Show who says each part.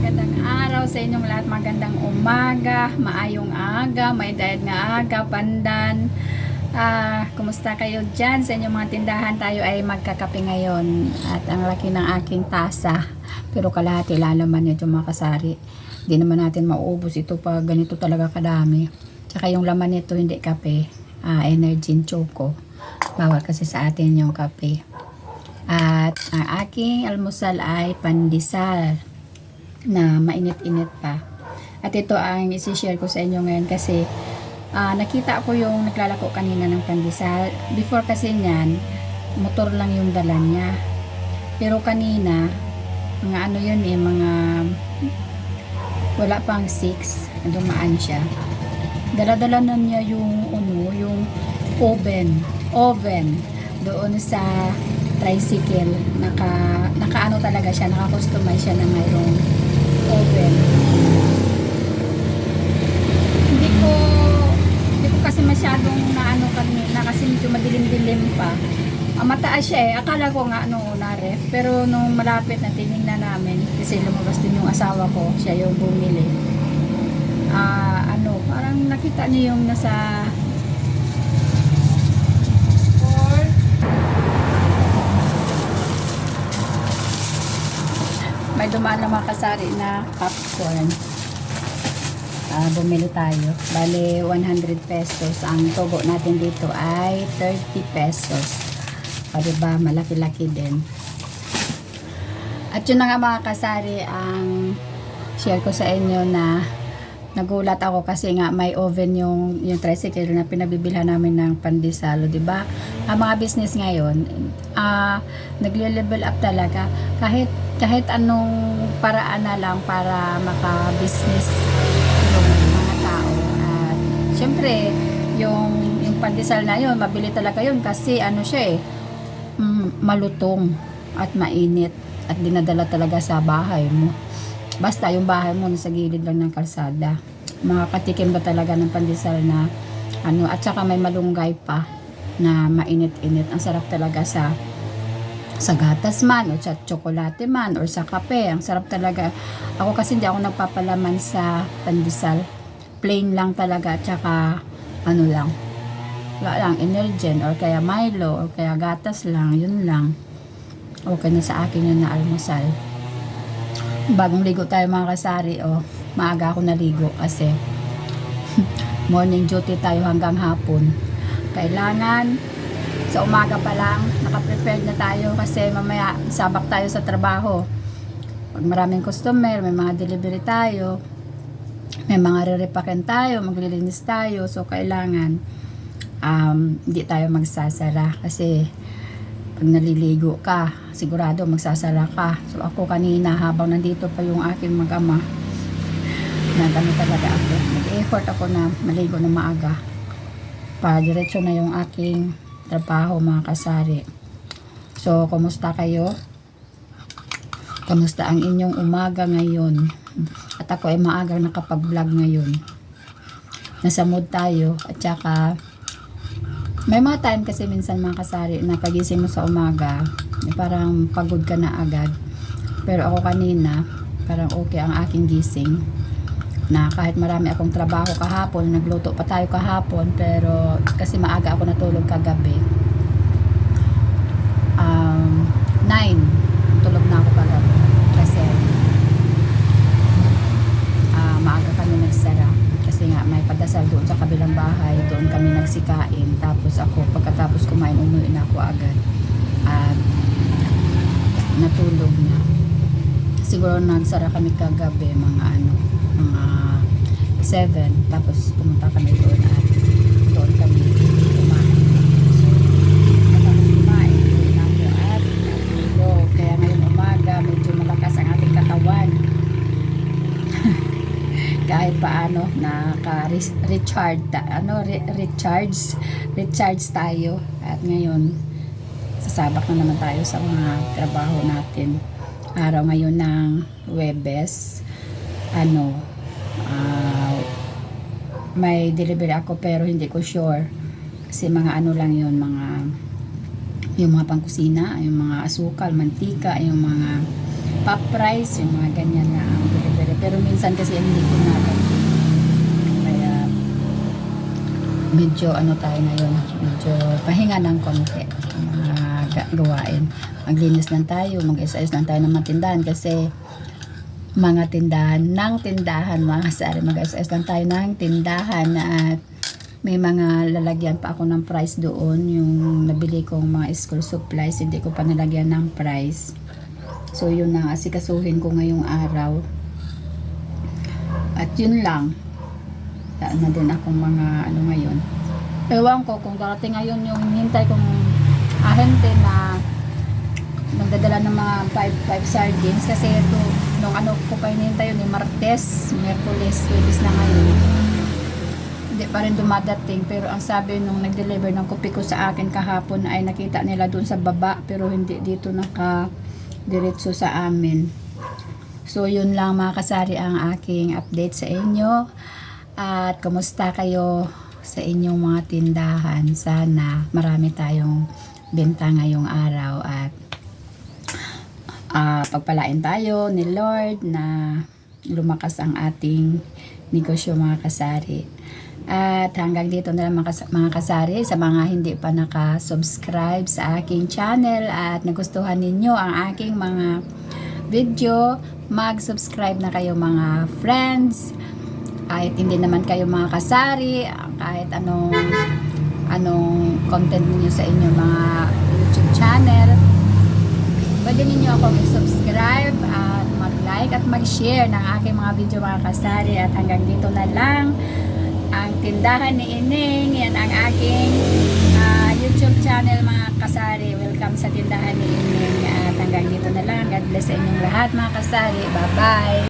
Speaker 1: magandang araw sa inyong lahat. Magandang umaga, maayong aga, may dayad nga aga, pandan. Ah, kumusta kayo dyan? Sa inyong mga tindahan tayo ay magkakape ngayon. At ang laki ng aking tasa. Pero kalahati lalaman nito mga kasari. Hindi naman natin mauubos ito pag ganito talaga kadami. Tsaka yung laman nito hindi kape. Ah, energy choco. Bawal kasi sa atin yung kape. At ang aking almusal ay pandesal na mainit-init pa. At ito ang isi-share ko sa inyo ngayon kasi ah, nakita ko yung naglalako kanina ng pandesal. Before kasi niyan, motor lang yung dala niya. Pero kanina, mga ano yun eh, mga wala pang 6, dumaan siya. Dala-dala na niya yung ano, yung oven, oven doon sa tricycle. Naka nakaano talaga siya, naka-customize siya na mayroong oven. Hindi ko hindi ko kasi masyadong naano kanina kasi medyo madilim-dilim pa. Siya eh. Akala ko nga ano na ref. Pero nung malapit na tinignan namin, kasi lumabas din yung asawa ko, siya yung bumili. Ah, ano, parang nakita niyo yung nasa may dumaan na mga kasari na popcorn. Ah, bumili tayo. Bale, 100 pesos. Ang tubo natin dito ay 30 pesos. O, diba? Malaki-laki din. At yun na nga mga kasari, ang share ko sa inyo na nagulat ako kasi nga may oven yung yung tricycle na pinabibilhan namin ng pandesalo, 'di ba? Ang mga business ngayon, ah nagle-level up talaga kahit kahit anong paraan na lang para maka-business yung mga tao. At syempre, yung yung pandesal na yun, mabili talaga yun kasi ano siya eh, mm, malutong at mainit at dinadala talaga sa bahay mo. Basta yung bahay mo nasa gilid lang ng kalsada. Makakatikim ba talaga ng pandesal na ano at saka may malunggay pa na mainit-init. Ang sarap talaga sa sa gatas man o sa tsokolate man or sa kape. Ang sarap talaga. Ako kasi hindi ako nagpapalaman sa pandesal. Plain lang talaga at saka ano lang. Wala lang, Energen or kaya Milo or kaya gatas lang. Yun lang. Okay na sa akin yun na almusal bagong ligo tayo mga kasari oh, maaga ako naligo kasi morning duty tayo hanggang hapon kailangan sa umaga pa lang nakaprepared na tayo kasi mamaya sabak tayo sa trabaho pag maraming customer may mga delivery tayo may mga re-repacken tayo maglilinis tayo so kailangan um, hindi tayo magsasara kasi pag naliligo ka, sigurado magsasara ka. So ako kanina habang nandito pa yung aking mag-ama, nagano talaga ako. Nag-effort ako na maligo na maaga. Para diretso na yung aking trabaho mga kasari. So, kumusta kayo? Kumusta ang inyong umaga ngayon? At ako ay maagang nakapag-vlog ngayon. Nasa mood tayo at saka may mga time kasi minsan mga kasari na pagising mo sa umaga, eh, parang pagod ka na agad. Pero ako kanina, parang okay ang aking gising. Na kahit marami akong trabaho kahapon, nagluto pa tayo kahapon, pero kasi maaga ako natulog kagabi. Siguro nagsara kami kagabi mga ano mga 7 tapos pumunta kami doon at doon kami kumain. Tapos kumain doon ako at natulog kaya ngayong umaga medyo malakas ang ating katawan. Kahit paano naka-recharge ano re- recharge recharge tayo. At ngayon sasabak na naman tayo sa mga trabaho natin araw ngayon ng Webes ano ah, may delivery ako pero hindi ko sure kasi mga ano lang yun mga yung mga pangkusina yung mga asukal, mantika yung mga pop price, yung mga ganyan na ang delivery. Pero minsan kasi hindi ko na kaya medyo ano tayo ngayon, medyo pahinga ng konti ang mga ga- gawain. Maglinis lang tayo, mag-exercise lang tayo ng mga tindahan kasi mga tindahan ng tindahan mga kasari mag-exercise lang tayo ng tindahan at may mga lalagyan pa ako ng price doon. Yung nabili kong mga school supplies hindi ko pa nalagyan ng price. So yun na asikasuhin ko ngayong araw. At yun lang Wala na din akong mga ano ngayon. Ewan ko kung darating ngayon yung hintay kong ahente na magdadala ng mga 5 5 sardines. Kasi ito nung ano ko pa hinihintay yun ni Martes, Merkules, Webis na ngayon. Hindi pa rin dumadating. Pero ang sabi nung nag-deliver ng kopi ko sa akin kahapon ay nakita nila dun sa baba pero hindi dito naka diretso sa amin. So yun lang mga kasari ang aking update sa inyo at kumusta kayo sa inyong mga tindahan sana marami tayong benta ngayong araw at ah, pagpalain tayo ni Lord na lumakas ang ating negosyo mga kasari. At hanggang dito na lang mga kasari sa mga hindi pa naka-subscribe sa aking channel at nagustuhan ninyo ang aking mga video, mag-subscribe na kayo mga friends. Kahit hindi naman kayo mga kasari, kahit anong anong content niyo sa inyong mga YouTube channel, pwede ninyo akong i-subscribe at mag-like at mag-share ng aking mga video mga kasari. At hanggang dito na lang ang tindahan ni Ining yan ang aking ah, YouTube channel mga kasari. Welcome sa tindahan ni Ining. At hanggang dito na lang. God bless sa inyong lahat mga kasari. Bye bye